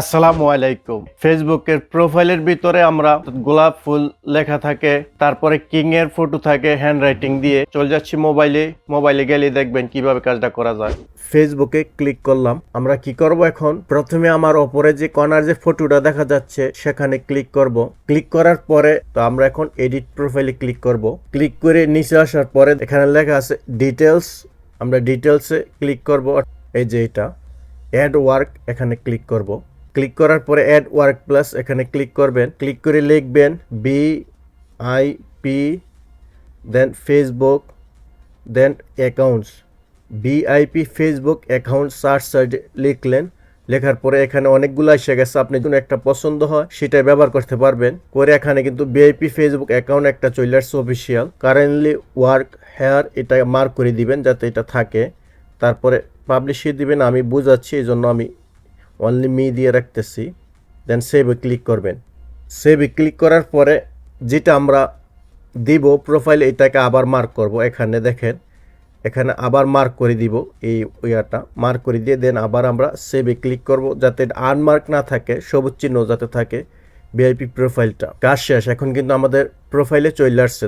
আসসালামু আলাইকুম। ফেসবুকের প্রোফাইলের ভিতরে আমরা গোলাপ ফুল লেখা থাকে, তারপরে কিং এর ফটো থাকে হ্যান্ড রাইটিং দিয়ে। চলে যাচ্ছি মোবাইলে মোবাইলে গেলে দেখবেন কীভাবে কাজটা করা যায়। ফেসবুকে ক্লিক করলাম। আমরা কি করব এখন? প্রথমে আমার ওপরে যে কর্নার যে ফটোটা দেখা যাচ্ছে, সেখানে ক্লিক করব। ক্লিক করার পরে তো আমরা এখন এডিট প্রোফাইলে ক্লিক করব। ক্লিক করে নিচে আসার পরে এখানে লেখা আছে ডিটেলস আমরা ডিটেলসে ক্লিক করব। এই যে এটা। অ্যাড ওয়ার্ক এখানে ক্লিক করব। ক্লিক করার পরে অ্যাড ওয়ার্ক প্লাস এখানে ক্লিক করবেন। ক্লিক করে লিখবেন B I P then Facebook then accounts BIP Facebook account search search লিখলেন। লেখার পরে এখানে অনেকগুলো এসে গেছে। আপনি যদি একটা পছন্দ হয় সেটাই ব্যবহার করতে পারবেন। করে এখানে কিন্তু বিআইপি ফেসবুক অ্যাকাউন্ট একটা চলে আসছে অফিসিয়াল কারেন্টলি ওয়ার্ক হেয়ার এটা মার্ক করে দিবেন যাতে এটা থাকে। তারপরে পাবলিশে দিবেন। আমি বুঝাচ্ছি এই জন্য আমি অনলি মি দিয়ে রাখতেছি দেন সেভে ক্লিক করবেন। সেভে ক্লিক করার পরে যেটা আমরা দিব প্রোফাইল এটাকে আবার মার্ক করব। এখানে দেখেন, এখানে আবার মার্ক করে দিব এই ইয়াটা মার্ক করে দিয়ে দেন আবার আমরা সেভে ক্লিক করব যাতে আনমার্ক না থাকে, সবুজ চিহ্ন যাতে থাকে ভিআইপি প্রোফাইলটা কাজ শেষ, এখন কিন্তু আমাদের প্রোফাইলে চলে আসছে।